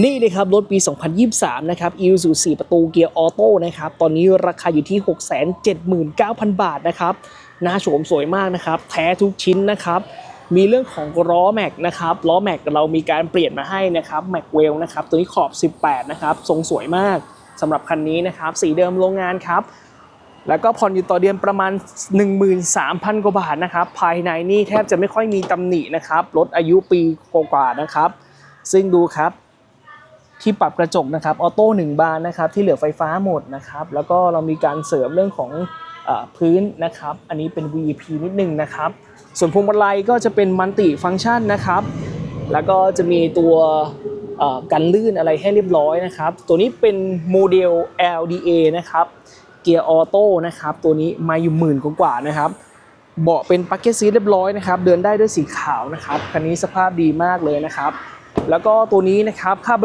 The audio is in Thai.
นี่เลยครับรถปี 2023 นะครับ i s u 4ประตูเกียร์ออโต้นะครับ ตอนนี้ราคาอยู่ที่ 679,000 บาทนะครับหน้าโฉมสวยมากนะครับ แท้ทุกชิ้นนะครับ มีเรื่องของล้อแม็กนะครับล้อแม็กเรามีการเปลี่ยนมาให้นะครับแม็กเวลนะครับตัวนี้ขอบ 18 นะครับ ทรงสวยมากสำหรับคันนี้นะครับ สีเดิมโรงงานครับ แล้วก็ผ่อนอยู่ต่อเดือนประมาณ 13,000 กว่าบาทนะครับ ภายในนี่แทบจะไม่ค่อยมีตำหนินะครับรถอายุปีกว่าๆนะครับ ซึ่งดูครับ ที่ปรับกระจกนะครับออโต้หนึ่งบานนะครับที่เหลือไฟฟ้าหมดนะครับแล้วก็เรามีการเสริมเรื่องของอพื้นนะครับอันนี้เป็น VP นิดนึงนะครับ ส่วนพวงมาลัยก็จะเป็นมัลติฟังก์ชันนะครับแล้วก็จะมีตัวกันลื่นอะไรให้เรียบร้อยนะครับ ตัวนี้เป็นโมเดล LDA นะครับเกียร์ออโต้นะครับตัวนี้มาอยู่หมื่นกว่านะครับเบาะเป็นปักเก็ตซีเรียบร้อยนะครับเดินได้ด้วยสีขาวนะครับคันนี้สภาพดีมากเลยนะครับ แล้วก็ตัวนี้นะครับค่า